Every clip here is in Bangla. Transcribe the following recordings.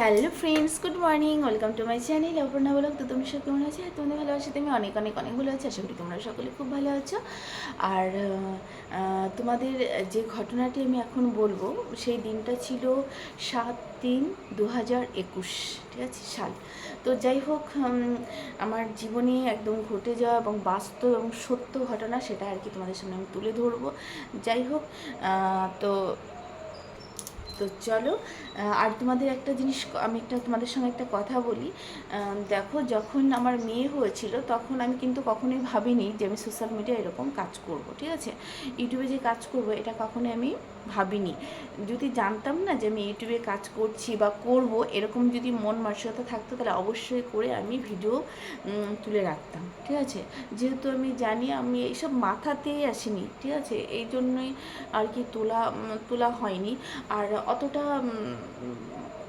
Hello friends, good morning, welcome to my channel Aparna বলক তো তুমি সব কেমন আছো? আর তোমাদের ভালোবাসাতে আমি অনেক অনেক অনেক ভালো আছি। আশা করি তোমরা সকলে খুব ভালো আছো। আর তোমাদের যে ঘটনাটি আমি এখন বলব, সেই দিনটা ছিল সাত তিন দু হাজার একুশ, ঠিক আছে? সাল। তো যাই হোক আমার জীবনে একদম ঘটে যাওয়া এবং বাস্তব এবং সত্য ঘটনা, সেটা আর কি তোমাদের সামনে আমি তুলে ধরবো। যাই হোক তো তো চলো আর তোমাদের একটা জিনিস আমি একটা তোমাদের সঙ্গে একটা কথা বলি। দেখো, যখন আমার মেয়ে হয়েছিল, তখন আমি কিন্তু কখনোই ভাবিনি যে আমি সোশ্যাল মিডিয়া এরকম কাজ করব, ঠিক আছে? ইউটিউবে যে কাজ করব, এটা কখনোই আমি ভাবিনি। যদি জানতাম না যে আমি ইউটিউবে কাজ করছি বা করব, এরকম যদি মন মানসিকতা থাকতো তাহলে অবশ্যই করে আমি ভিডিও তুলে রাখতাম, ঠিক আছে? যেহেতু আমি জানি আমি এইসব মাথাতেই আসিনি, ঠিক আছে? এই জন্যই আর কি তোলা তোলা হয়নি। আর অতটা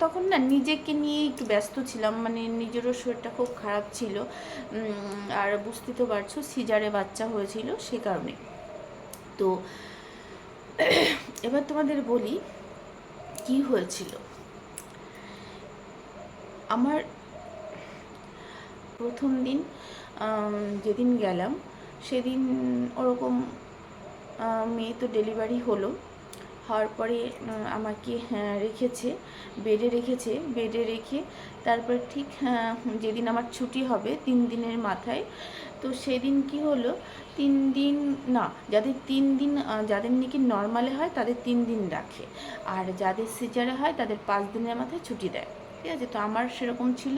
তখন না নিজেকে নিয়ে একটু ব্যস্ত ছিলাম মানে নিজেরও শরীরটা খুব খারাপ ছিল আর বুঝতে তো পারছ, সিজারে বাচ্চা হয়েছিল সে কারণে। তো এবার তোমাদের বলি কি হয়েছিল। আমার প্রথম দিন যেদিন গেলাম, সেদিন ওরকম মেয়ে তো ডেলিভারি হলো। হওয়ার পরে আমাকে হ্যাঁ, রেখেছে বেডে রেখেছে বেডে রেখে তারপর ঠিক হ্যাঁ, যেদিন আমার ছুটি হবে তিন দিনের মাথায় তো সেদিন কি হলো তিন দিন না যাদের তিন দিন যাদের নাকি নর্মালে হয় তাদের তিন দিন রাখে। আর যাদের সিজারে হয় তাদের পাঁচ দিনের মাথায় ছুটি দেয়। ঠিক আছে তো আমার সেরকম ছিল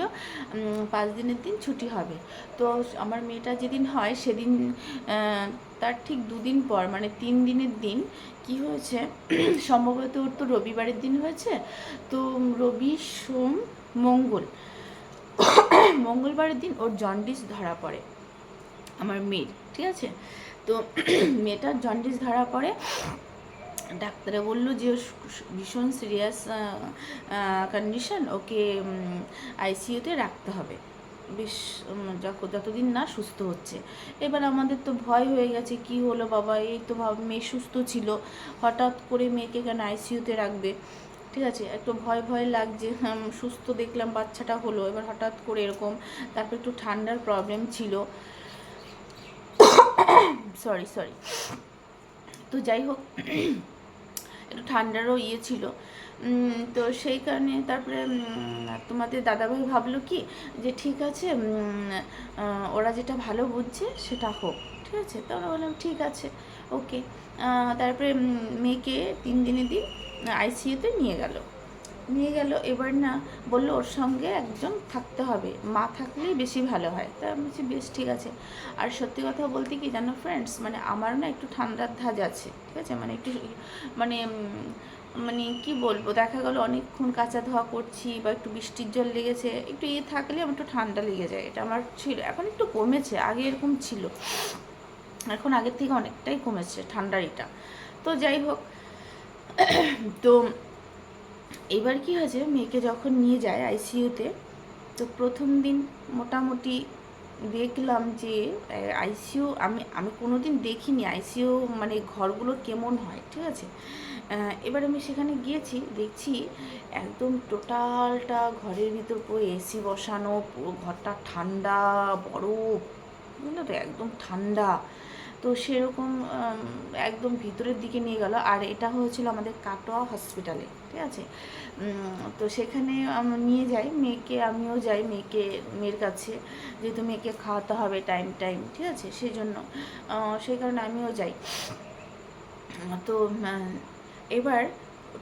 পাঁচ দিনের দিন ছুটি হবে। তো আমার মেয়েটা যেদিন হয় সেদিন তার ঠিক দুদিন পর মানে তিন দিনের দিন, কি হয়েছে, সম্ভবত ওর তো রবিবারের দিন হয়েছে, তো রবি, সোম, মঙ্গল, মঙ্গলবারের দিন ওর জন্ডিস ধরা পড়ে, আমার মেয়ের, ঠিক আছে? তো মেয়েটার জন্ডিস ধরা পড়ে ডাক্তারে বলল যে ভীষণ সিরিয়াস কন্ডিশন ওকে আইসিইউতে রাখতে হবে। বেশ উম, যখ- যতদিন না সুস্থ হচ্ছে। এবার আমাদের তো ভয় হয়ে গেছে কি হলো বাবা? এই তো ভাব মেয়ে সুস্থ ছিল। হঠাৎ করে মেয়েকে কেন আইসিইউতে রাখবে? ঠিক আছে একটু ভয় ভয় লাগছে। সুস্থ দেখলাম বাচ্চাটা হলো। এবার হঠাৎ করে এরকম তারপর একটু ঠান্ডার প্রবলেম ছিল। সরি সরি তো যাই হোক একটু ঠান্ডারও ইয়ে ছিল। তো সেই কারণে তারপরে তোমাদের দাদাভাই ভাবলো কি যে ঠিক আছে ওরা যেটা ভালো বুঝছে সেটা হোক, ঠিক আছে? তো আমরা বললাম, ঠিক আছে ওকে তারপরে মেয়েকে তিন দিনে দিন আইসিইউতে নিয়ে গেল। নিয়ে গেল। এবার না বলল ওর সঙ্গে একজন থাকতে হবে। মা থাকলেই বেশি ভালো হয়। তা আমি বলছি, বেশ, ঠিক আছে। আর সত্যি কথা বলতে কি জানো ফ্রেন্ডস মানে আমারও না একটু ঠান্ডার ধাজ আছে, ঠিক আছে? মানে একটু মানে মানে কি বলব? দেখা গেল অনেকক্ষণ কাঁচা ধোয়া করছি বা একটু বৃষ্টির জল লেগেছে। একটু ইয়ে থাকলে আমার একটু ঠান্ডা লেগে যায়। এটা আমার ছিল, এখন একটু কমেছে। আগে এরকম ছিল। এখন আগের থেকে অনেকটাই কমেছে ঠান্ডার এটা। তো যাই হোক, তো এবার কি হয়েছে মেয়েকে যখন নিয়ে যায় আইসিইউতে তো প্রথম দিন মোটামুটি দেখলাম যে আইসিইউ আমি আমি কোনো দিন দেখিনি আইসিইউ মানে ঘরগুলো কেমন হয়, ঠিক আছে? এবার আমি সেখানে গিয়েছি, দেখছি একদম টোটালটা ঘরের ভিতর পুরো এসি বসানো, পুরো ঘরটা ঠান্ডা, বরফ বুঝলো তো একদম ঠান্ডা। তো সেরকম একদম ভিতরের দিকে নিয়ে গেল। আর এটা হয়েছিল আমাদের কাটোয়া হসপিটালে ঠিক আছে? তো সেখানে নিয়ে যাই, মেয়েকে আমিও যাই, মেয়েকে, মেয়ের কাছে, যেহেতু মেয়েকে খাওয়াতে হবে টাইম টাইম ঠিক আছে? সেই জন্য সেই কারণে আমিও যাই। তো এবার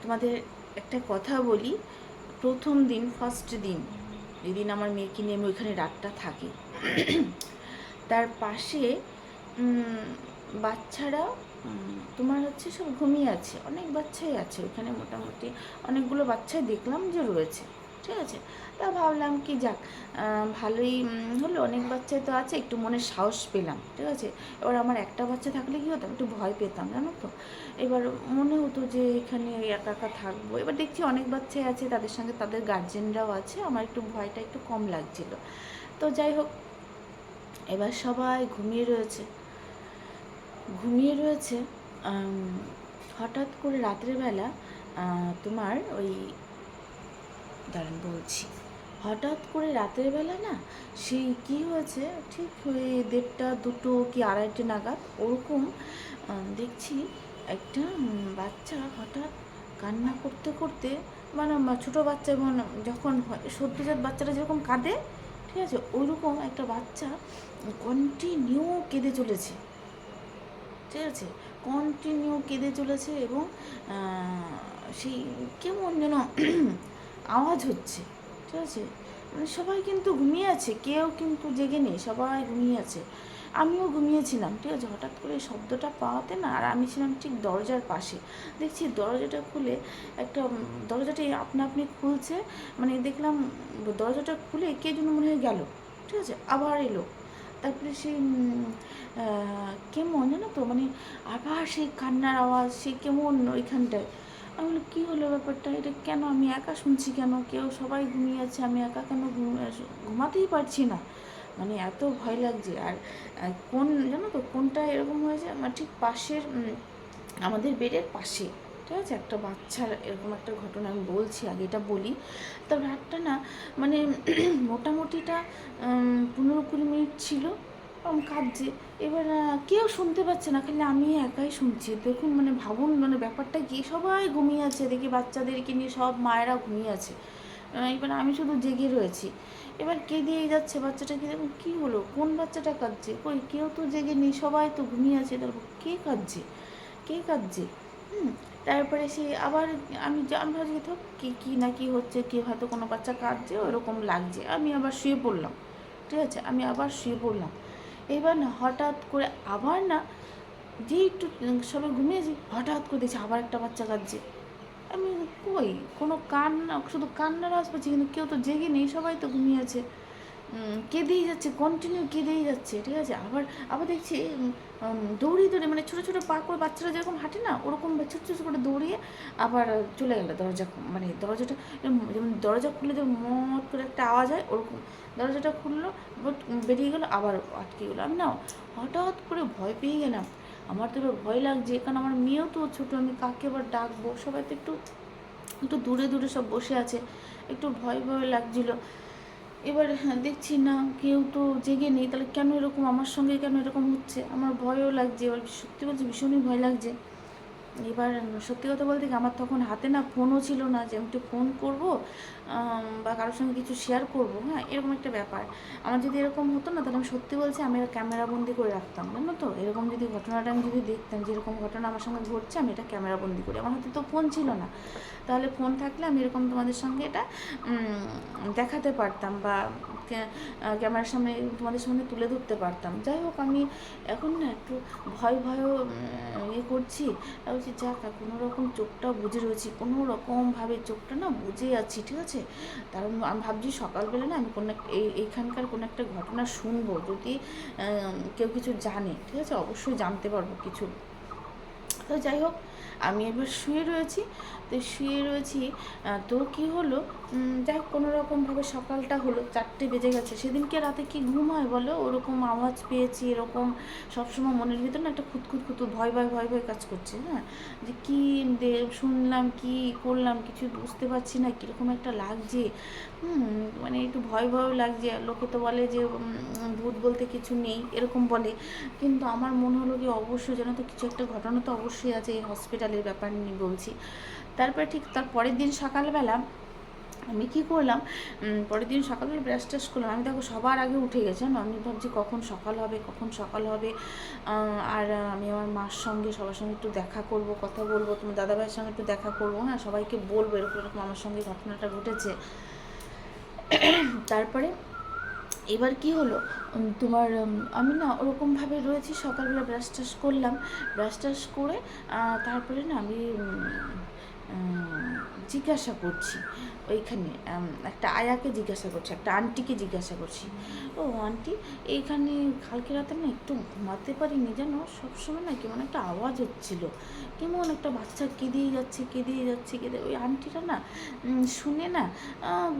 তোমাদের একটা কথা বলি, প্রথম দিন ফার্স্ট দিন, যেদিন আমার মেয়েকে নিয়ে আমি ওইখানে রাতটা থাকি। তার পাশে বাচ্চারা তোমার হচ্ছে সব ঘুমিয়ে আছে, অনেক বাচ্চাই আছে ওখানে মোটামুটি। অনেকগুলো বাচ্চাই দেখলাম যে রয়েছে, ঠিক আছে? তা ভাবলাম কি যাক ভালোই হলো অনেক বাচ্চাই তো আছে, একটু মনে সাহস পেলাম, ঠিক আছে? এবার আমার একটা বাচ্চা থাকলে কি হতো একটু ভয় পেতাম, জানো তো? এবার মনে হতো যে এখানে একা একা থাকব। এবার দেখছি অনেক বাচ্চাই আছে, তাদের সঙ্গে তাদের গার্জেনরাও আছে, আমার একটু ভয়টা একটু কম লাগছিল। তো যাই হোক, এবার সবাই ঘুমিয়ে রয়েছে। ঘুমিয়ে রয়েছে হঠাৎ করে রাত্রেবেলা তোমার ওই, দাঁড়ান বলছি, হঠাৎ করে রাতের বেলা না, সেই কি হয়েছে? ঠিক ওই দেড়টা, দুটো কি আড়াইটে নাগাদ ওরকম দেখছি একটা বাচ্চা হঠাৎ কান্না করতে করতে মানে ছোটো বাচ্চা যেমন যখন হয়, সদ্যজাত বাচ্চারা যেরকম কাঁদে, ঠিক আছে, ওইরকম একটা বাচ্চা কন্টিনিউ কেঁদে চলেছে। ঠিক আছে? কন্টিনিউ কেঁদে চলেছে এবং সেই কেমন যেন আওয়াজ হচ্ছে, ঠিক আছে? মানে সবাই কিন্তু ঘুমিয়ে আছে, কেউ কিন্তু জেগে নেই, সবাই ঘুমিয়ে আছে। আমিও ঘুমিয়েছিলাম, ঠিক আছে? হঠাৎ করে শব্দটা পাওয়াতে না, আর আমি ছিলাম ঠিক দরজার পাশে। দেখছি দরজাটা খুলে একটা দরজাটা আপনা আপনি খুলছে মানে দেখলাম দরজাটা খুলে কে যেন মনে হয় গেল, ঠিক আছে? আবার এলো। তারপরে সেই কেমন জানো তো? মানে আবার সেই কান্নার আওয়াজ সেই কেমন ওইখানটায়। আমি বলি, কী হলো ব্যাপারটা? এটা কেন? আমি একা শুনছি কেন? কেউ সবাই ঘুমিয়ে আছে, আমি একা কেন ঘুম- ঘুমাতেই পারছি না। মানে এত ভয় লাগছে। আর কোন, জানো তো? কোনটা এরকম হয়েছে? আমার ঠিক পাশের আমাদের বেডের পাশে। ঠিক আছে? একটা বাচ্চার এরকম একটা ঘটনা আমি বলছি, আগে এটা বলি। তো রাতটা না মানে মোটামুটিটা পনেরো কুড়ি মিনিট ছিল। এরকম কাঁদছে। এবার কেউ শুনতে পাচ্ছে না, খালি আমি একাই শুনছি। দেখুন মানে ভাবুন মানে ব্যাপারটা কি? সবাই ঘুমিয়ে আছে, দেখি বাচ্চাদেরকে নিয়ে সব মায়েরা ঘুমিয়ে আছে। এবার আমি শুধু জেগে রয়েছি। এবার কেঁদেই যাচ্ছে বাচ্চাটাকে দেখুন, কী হলো? কোন বাচ্চাটা কাঁদছে? কই, কেউ তো জেগে নেই, সবাই তো ঘুমিয়ে আছে। তারপর কে কাঁদছে? কে কাঁদছে? হুম। তারপরে সে আবার আমি আমি ভাবছি তো কী কী না কি হচ্ছে কে হয়তো কোনো বাচ্চা কাঁদছে ওরকম লাগছে। আমি আবার শুয়ে পড়লাম ঠিক আছে? আমি আবার শুয়ে পড়লাম। এবার না হঠাৎ করে আবার না যে একটু সবাই ঘুমিয়েছি হঠাৎ করে দেখছি আবার একটা বাচ্চা কাঁদছে। আমি কই? কোনো কান্না শুধু কান্নার আওয়াজ কিন্তু কেউ তো জেগে নেই সবাই তো ঘুমিয়ে আছে। উম, কেঁদেই যাচ্ছে কন্টিনিউ কেঁদেই যাচ্ছে, ঠিক আছে? আবার আবার দেখছি দৌড়িয়ে দৌড়িয়ে মানে ছোটো ছোটো পা করে বাচ্চারা যেরকম হাঁটে না, ওরকম ছোটো ছোটো করে দৌড়িয়ে আবার চলে গেলো দরজা মানে দরজাটা যেমন দরজা খুললে যে মত করে একটা আওয়াজ হয়, ওরকম দরজাটা খুললো বাট বেরিয়ে গেলো, আবার আটকে গেলো। আমি না হঠাৎ করে ভয় পেয়ে গেলাম। আমার তো এবার ভয় লাগছে, কারণ আমার মেয়েও তো ছোটো, আমি কাকে আবার ডাকবো? সবাই তো একটু একটু দূরে দূরে সব বসে আছে, একটু ভয় ভয় লাগছিল। এবার হ্যাঁ, দেখছি না কেউ তো জেগে নেই তাহলে কেন এরকম? আমার সঙ্গে কেন এরকম হচ্ছে? আমার ভয়ও লাগছে এবার সত্যি বলছি ভীষণই ভয় লাগছে। এবার সত্যি কথা বলতে কি আমার তখন হাতে না ফোনও ছিল না যে আমি একটু ফোন করব বা কারোর সঙ্গে কিছু শেয়ার করব হ্যাঁ এরকম একটা ব্যাপার। আমার যদি এরকম হতো না, তাহলে আমি সত্যি বলছি আমি ক্যামেরা বন্দি করে রাখতাম, জানো তো? এরকম যদি ঘটনাটা আমি যদি দেখতাম, যে এরকম ঘটনা আমার সঙ্গে ঘটছে, আমি এটা ক্যামেরাবন্দি করি। আমার হাতে তো ফোন ছিল না। তাহলে ফোন থাকলে আমি এরকম তোমাদের সঙ্গে এটা দেখাতে পারতাম বা ক্যামেরার সামনে, তোমাদের সামনে তুলে ধরতে পারতাম। যাই হোক, আমি এখন না একটু ভয় ভয়ও ইয়ে করছি। বলছি আর কোনো রকম চোখটা বুঝে রয়েছি। কোনো রকমভাবে চোখটা না বুঝে আছি, ঠিক আছে? তার আমি ভাবছি, সকালবেলা না আমি কোনো এই, এইখানকার কোনো একটা ঘটনা শুনব। যদি কেউ কিছু জানে, ঠিক আছে? অবশ্যই জানতে পারব কিছু। তো যাই হোক, আমি এবার শুয়ে রয়েছি। তো শুয়ে রয়েছি তো কি হলো? যাই হোক, কোনো রকমভাবে সকালটা হলো, চারটে বেজে গেছে। সেদিনকে রাতে কি ঘুম হয় বলো? ওরকম আওয়াজ পেয়েছি, এরকম সবসময় মনের ভিতরে না একটা খুঁতখুত খুঁতু ভয় ভয় ভয় ভয় কাজ করছে হ্যাঁ? যে কী শুনলাম কি করলাম কিছু বুঝতে পারছি না, কীরকম একটা লাগছে। মানে একটু ভয় ভয় লাগছে। লোকে তো বলে যে ভূত বলতে কিছু নেই, এরকম বলে। কিন্তু আমার মনে হলো কি অবশ্যই যেন তো কিছু একটা ঘটনা তো অবশ্যই আছে এই হসপিটালের ব্যাপার নিয়ে বলছি। তারপরে ঠিক তার পরের দিন সকালবেলা আমি কি করলাম পরের দিন সকালবেলা ব্রাশ টাশ করলাম। আমি দেখো সবার আগে উঠে গেছি, জানো? আমি ভাবছি কখন সকাল হবে, কখন সকাল হবে। আর আমি আমার মার সঙ্গে, সবার সঙ্গে একটু দেখা করব, কথা বলব, তোমার দাদাভাইয়ের সঙ্গে একটু দেখা করব হ্যাঁ? সবাইকে বলব, এরকম এরকম আমার সঙ্গে ঘটনাটা ঘটেছে। তারপরে এবার কি হলো? তোমার আমি না ওরকমভাবে রয়েছি, সকালবেলা ব্রাশ টাশ করলাম। ব্রাশ টাশ করে তারপরে না আমি জিজ্ঞাসা করছি। ওইখানে একটা আয়াকে জিজ্ঞাসা করছি, একটা আন্টিকে জিজ্ঞাসা করছি। ও আন্টি, এইখানে কালকে রাতে না একটু ঘুমাতে পারিনি জানো, সবসময় না কেমন একটা আওয়াজ হচ্ছিল। কেমন একটা বাচ্চা কেঁদেই যাচ্ছে কেঁদেই যাচ্ছে, কেঁদে ওই আন্টিটা না শুনে না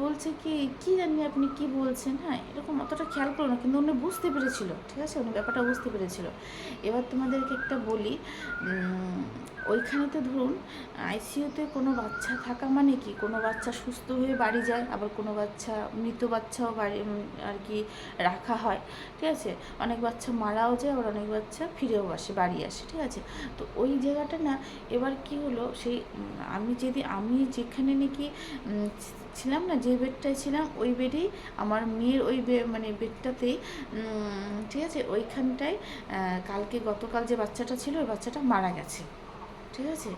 বলছে কি কি জানি আপনি কি বলছেন? হ্যাঁ এরকম অতটা খেয়াল করো না, কিন্তু উনি বুঝতে পেরেছিল, ঠিক আছে? উনি ব্যাপারটা বুঝতে পেরেছিল। এবার তোমাদেরকে একটা বলি উম, ওইখানে তো ধরুন আইসিইউতে কোনো বাচ্চা থাকা মানে কি? কোনো বাচ্চা সুস্থ হয়ে বাড়ি যায় আবার কোনো বাচ্চা মৃত বাচ্চাও বাড়ি আর কি রাখা হয় ঠিক আছে? অনেক বাচ্চা মারাও যায় আবার অনেক বাচ্চা ফিরেও আসে বাড়ি আসে ঠিক আছে? তো ওই জায়গাটা না এবার কি হলো সেই আমি যদি আমি যেখানে নাকি ছিলাম না যে বেডটায় ছিলাম ওই বেডেই আমার মেয়ের ওই মানে বেডটাতেই ঠিক আছে? ওইখানটায় কালকে গতকাল যে বাচ্চাটা ছিল ওই বাচ্চাটা মারা গেছে। ঠিক আছে?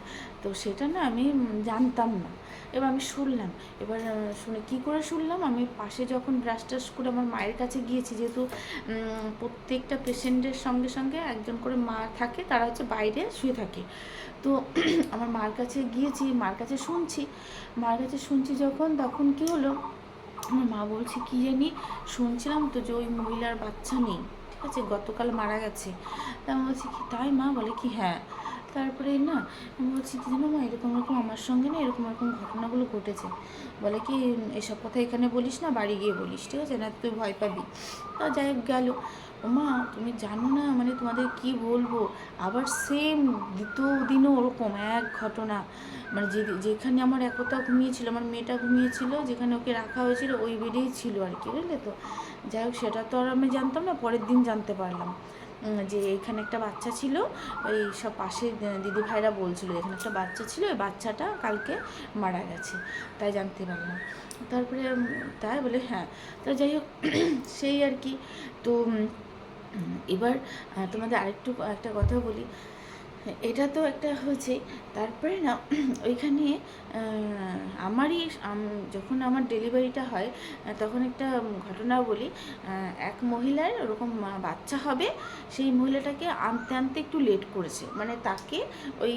তো সেটা না আমি জানতাম না। এবার আমি শুনলাম। এবার শুনে কি করে শুনলাম? আমি পাশে যখন ব্রাশ করে আমার মায়ের কাছে গিয়েছি, যেহেতু প্রত্যেকটা পেশেন্টের সঙ্গে সঙ্গে একজন করে মা থাকে, তারা হচ্ছে বাইরে শুয়ে থাকে। তো আমার মার কাছে গিয়েছি, মার কাছে শুনছি। মার কাছে শুনছি যখন, তখন কি হলো? আমার মা বলছে, কি জানি? শুনছিলাম তো যে ওই মহিলার বাচ্চা নেই। ঠিক আছে? গতকাল মারা গেছে। তা আমি বলছি, কি তাই মা? বলে, কি হ্যাঁ। তারপরে না আমি বলছি জানো মা এরকম এরকম আমার সঙ্গে না এরকম এরকম ঘটনাগুলো ঘটেছে। বলে কি, এসব কথা এখানে বলিস না, বাড়ি গিয়ে বলিস, ঠিক আছে? না তুই ভয় পাবি। তা যাই হোক গেল। মা, তুমি জানো না মানে তোমাদের কি বলব? আবার সেম দ্বিতীয় দিনও ওরকম এক ঘটনা। মানে যে, যেখানে আমার একতা ঘুমিয়েছিল, আমার মেয়েটা ঘুমিয়েছিল, যেখানে ওকে রাখা হয়েছিল, ওই বেডেই ছিল আর কি, বুঝলে তো? যাই হোক, সেটা তো আর আমি জানতাম না, পরের দিন জানতে পারলাম। যে এখানে একটা বাচ্চা ছিল, ওই সব পাশে দিদি ভাইরা বলছিল, এখানে একটা বাচ্চা ছিল, ওই বাচ্চাটা কালকে মারা গেছে, তাই জানতে পারলাম। তারপরে তাই বলে হ্যাঁ তো যাই হোক, সেই আর কি। তো এবার তোমাদের আরেকটু একটা কথা বলি। এটা তো একটা হয়েছে তারপরে না, ওইখানে আমারই যখন আমার ডেলিভারিটা হয় তখন একটা ঘটনা বলি। এক মহিলার ওরকম বাচ্চা হবে, সেই মহিলাটাকে আনতে আনতে একটু লেট করেছে। মানে তাকে ওই,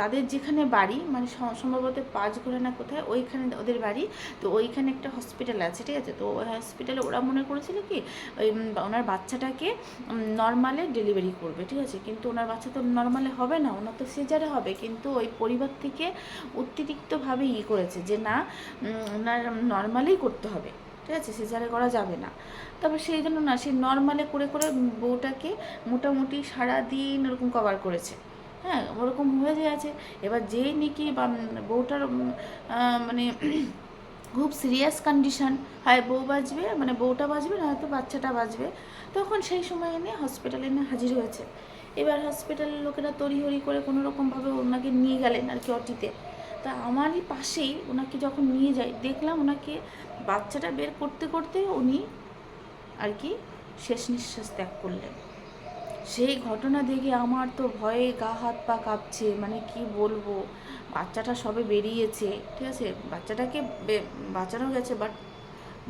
তাদের যেখানে বাড়ি মানে সম্ভবত পাঁচ ঘোরা না কোথায়, ওইখানে ওদের বাড়ি। তো ওইখানে একটা হসপিটাল আছে, ঠিক আছে? তো ওই হসপিটালে ওরা মনে করেছিল কি, ওই ওনার বাচ্চাটাকে নর্মালে ডেলিভারি করবে, ঠিক আছে? কিন্তু ওনার বাচ্চা তো নর্মালে হবে না ওনার তো সিজারে হবে। কিন্তু ওই পরিবার থেকে অতিরিক্তভাবে ই করেছে যে, না ওনার নর্মালেই করতে হবে। ঠিক আছে? সিজারে করা যাবে না। তবে সেই জন্য না, সে নর্মালে করে করে বউটাকে মোটামুটি সারা দিন ওরকম কভার করেছে। হ্যাঁ ওরকম হয়ে গেছে। এবার যেই নাকি বউটার মানে খুব সিরিয়াস কন্ডিশন হয় বউ বাঁচবে মানে বউটা বাঁচবে না হয়তো বাচ্চাটা বাঁচবে তখন সেই সময় এনে হসপিটালে এনে হাজির হয়েছে। এবার হসপিটালের লোকেরা তড়িহড়ি করে কোনো রকমভাবে ওনাকে নিয়ে গেলেন আর কি অটিতে। তা আমারই পাশেই ওনাকে যখন নিয়ে যাই, দেখলাম ওনাকে বাচ্চাটা বের করতে করতে উনি আর কি শেষ নিঃশ্বাস ত্যাগ করলেন। সেই ঘটনা দেখে আমার তো ভয়ে গা হাত পা কাঁপছে মানে কি বলব? বাচ্চাটা সবে বেরিয়েছে, ঠিক আছে? বাচ্চাটাকে বাঁচানো গেছে বাট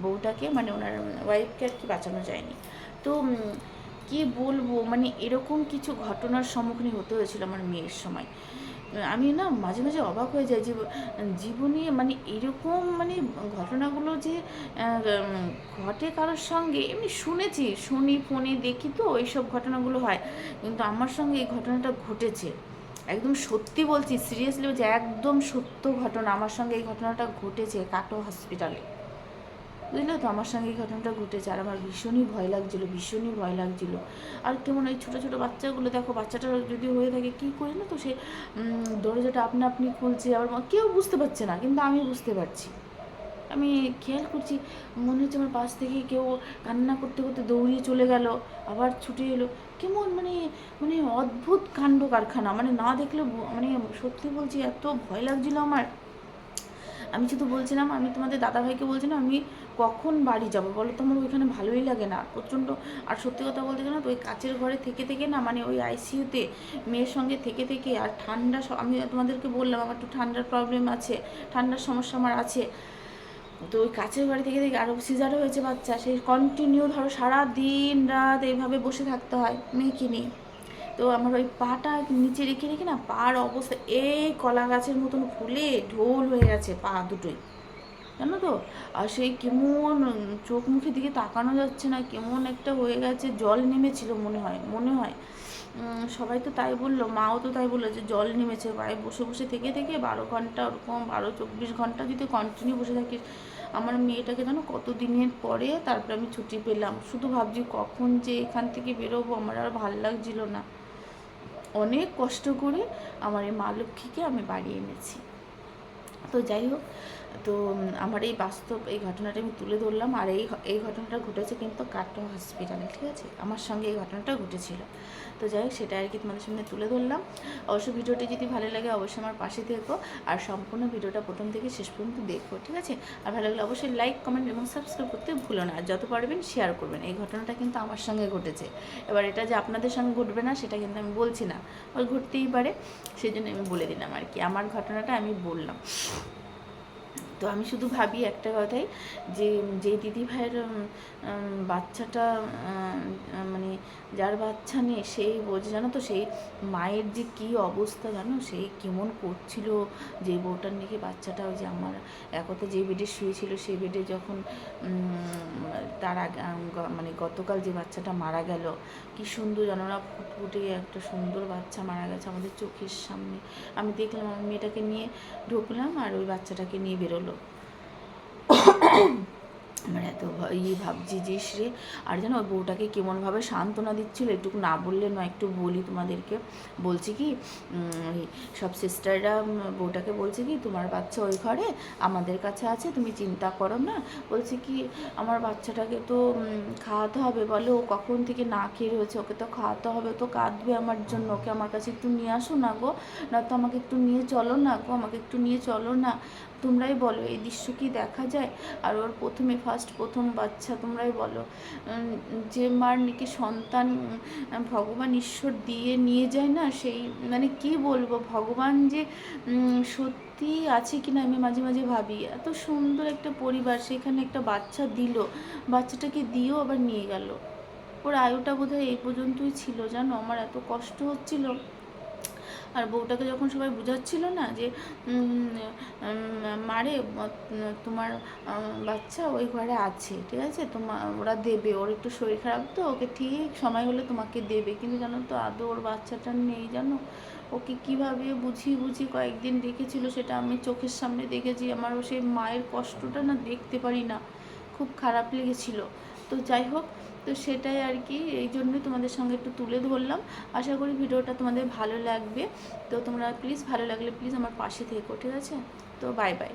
বউটাকে মানে ওনার ওয়াইফকে আর কি বাঁচানো যায়নি। তো কি বলব? মানে এরকম কিছু ঘটনার সম্মুখীন হতে হয়েছিল আমার মেয়ের সময়। আমি না মাঝে মাঝে অবাক হয়ে যাই যে, জীবনে মানে এরকম মানে ঘটনাগুলো যে ঘটে কারোর সঙ্গে, এমনি শুনেছি, শুনি, ফোনে দেখি তো এইসব ঘটনাগুলো হয়। কিন্তু আমার সঙ্গে এই ঘটনাটা ঘটেছে। একদম সত্যি বলছি সিরিয়াসলি বলছি, একদম সত্য ঘটনা। আমার সঙ্গে এই ঘটনাটা ঘটেছে কাটো হসপিটালে বুঝলে তো আমার সঙ্গে এই ঘটনাটা ঘটেছে, আর আমার ভীষণই ভয় লাগছিল, ভীষণই ভয় লাগছিল। আর কেমন ওই ছোটো ছোটো বাচ্চাগুলো, দেখো বাচ্চাটা যদি হয়ে থাকে কী করে না তো সে দরজাটা আপনা আপনি খুলছে, আবার কেউ বুঝতে পারছে না, কিন্তু আমি বুঝতে পারছি। আমি খেয়াল করছি, মনে হচ্ছে আমার পাশ থেকে কেউ কান্না করতে করতে দৌড়িয়ে চলে গেল, আবার ছুটে এলো। কেমন মানে মানে অদ্ভুত কাণ্ড কারখানা মানে না দেখলে মানে সত্যি বলছি এত ভয় লাগছিল আমার। আমি শুধু বলছিলাম, আমি তোমাদের দাদাভাইকে বলছিলাম, আমি কখন বাড়ি যাব? বলো তো আমার ওইখানে ভালোই লাগে না। প্রচণ্ড, আর সত্যি কথা বলতে গেলে ওই কাচের ঘরে থেকে থেকে না মানে ওই আইসিইউতে মেয়ের সঙ্গে থেকে থেকে, আর ঠান্ডা আমি তোমাদেরকে বললাম, আমার একটু ঠান্ডার প্রবলেম আছে, ঠান্ডার সমস্যা আমার আছে। তো ওই কাছের বাড়ি থেকে থেকে আরও সিজারও হয়েছে বাচ্চা, সেই কন্টিনিউ ধরো সারা দিন রাত এইভাবে বসে থাকতে হয় মেয়েকে নিয়ে। তো আমার ওই পাটা নিচে রেখে রেখে না, পার অবস্থা, এই কলা গাছের মতন ফুলে ঢোল হয়ে গেছে পা দুটোই। জানো তো? আর সেই কেমন চোখ মুখের দিকে তাকানো যাচ্ছে না, কেমন একটা হয়ে গেছে, জল নেমেছিল মনে হয় মনে হয়। সবাই তো তাই বলল, মাও তো তাই বলল যে জল নেমেছে। পায়ে বসে বসে থেকে থেকে বারো ঘণ্টা ওরকম, বারো চব্বিশ ঘণ্টা যদি কন্টিনিউ বসে থাকিস, আমার মেয়েটাকে জানো কত দিনের পরে তারপরে আমি ছুটি পেলাম। শুধু ভাবছি কখন যে এখান থেকে বেরোবো, আমার আর ভালো লাগছিল না। অনেক কষ্ট করে আমার এই মা লক্ষ্মীকে আমি বাড়ি এনেছি। তো যাই হোক তো আমার এই বাস্তব, এই ঘটনাটা আমি তুলে ধরলাম আর এই এই ঘটনাটা ঘটেছে কিন্তু কাটো হসপিটালে ঠিক আছে? আমার সঙ্গে এই ঘটনাটা ঘটেছিল। তো যাই হোক, সেটা আর কি তোমাদের সামনে তুলে ধরলাম। অবশ্য ভিডিওটি যদি ভালো লাগে, অবশ্যই আমার পাশে থেকো আর সম্পূর্ণ ভিডিওটা প্রথম থেকে শেষ পর্যন্ত দেখো, ঠিক আছে? আর ভালো লাগলে অবশ্যই লাইক কমেন্ট এবং সাবস্ক্রাইব করতে ভুলো না। আর যত পারবেন শেয়ার করবেন। এই ঘটনাটা কিন্তু আমার সঙ্গে ঘটেছে। এবার এটা যে আপনাদের সঙ্গে ঘটবে না, সেটা কিন্তু আমি বলছি না। ঘটতেই পারে সেই জন্য আমি বলে দিলাম আর কি। আমার ঘটনাটা আমি বললাম। তো আমি শুধু ভাবি একটা কথাই যে যে দিদি ভাইয়ের বাচ্চাটা মানে যার বাচ্চা নেই সেই বোঝে জানো তো সেই মায়ের যে কী অবস্থা জানো? সেই কেমন করছিল যে বউটার নাকি বাচ্চাটা ওই যে আমার একতে যে বেডে শুয়েছিল সেই বেডে যখন তার মানে গতকাল যে বাচ্চাটা মারা গেল, কি সুন্দর জানো না ফুটফুটে একটা সুন্দর বাচ্চা মারা গেছে আমাদের চোখের সামনে। আমি দেখলাম আমার মেয়েটাকে নিয়ে ঢুকলাম আর ওই বাচ্চাটাকে নিয়ে বেরোলো। আমার এত ইয়ে ভাবছি যে, সে আর যেন ওই বউটাকে কেমনভাবে সান্ত্বনা দিচ্ছিল একটু না বললে নয়, একটু বলি তোমাদেরকে। বলছি কি সব সিস্টাররা বউটাকে বলছে কি, তোমার বাচ্চা ওই ঘরে, আমাদের কাছে আছে, তুমি চিন্তা করো না। বলছে কি, আমার বাচ্চাটাকে তো খাওয়াতে হবে, বলে, ও কখন থেকে না খেয়ে রয়েছে, ওকে তো খাওয়াতে হবে তো কাঁদবে আমার জন্য, ওকে আমার কাছে একটু নিয়ে আসো না গো না তো আমাকে একটু নিয়ে চলো না গো, আমাকে একটু নিয়ে চলো না। তোমরাই বলো, এই দৃশ্য কি দেখা যায়? আর ওর প্রথমে ফার্স্ট প্রথম বাচ্চা তোমরাই বলো। যে মার নাকি সন্তান ভগবান ঈশ্বর দিয়ে নিয়ে যায় না, সেই মানে কি বলব? ভগবান যে সত্যি আছে কি না আমি মাঝে মাঝে ভাবি। এত সুন্দর একটা পরিবার, সেখানে একটা বাচ্চা দিল। বাচ্চাটাকে দিয়েও আবার নিয়ে গেল। ওর আয়ুটা বোধহয় এই পর্যন্তই ছিল, জানো? আমার এত কষ্ট হচ্ছিল। আর বউটাকে যখন সবাই বোঝাচ্ছিল না যে মারে, তোমার বাচ্চা ওই ঘরে আছে, ঠিক আছে? তোমার ওরা দেবে, ওর একটু শরীর খারাপ তো, ওকে ঠিক সময় হলে তোমাকে দেবে। কিন্তু জানো তো, আদৌ ওর বাচ্চাটা নেই জানো? ওকে কীভাবে বুঝিয়ে বুঝিয়ে কয়েকদিন রেখেছিল সেটা আমি চোখের সামনে দেখেছি। আমারও সেই মায়ের কষ্টটা না দেখতে পারি না। খুব খারাপ লেগেছিল। তো যাই হোক তো সেটাই আর কি, এই জন্য তোমাদের সঙ্গে একটু তুলে ধরলাম। আশা করি ভিডিওটা তোমাদের ভালো লাগবে। তো তোমরা প্লিজ ভালো লাগলে প্লিজ আমার পাশে থেকো, ঠিক আছে? তো বাই বাই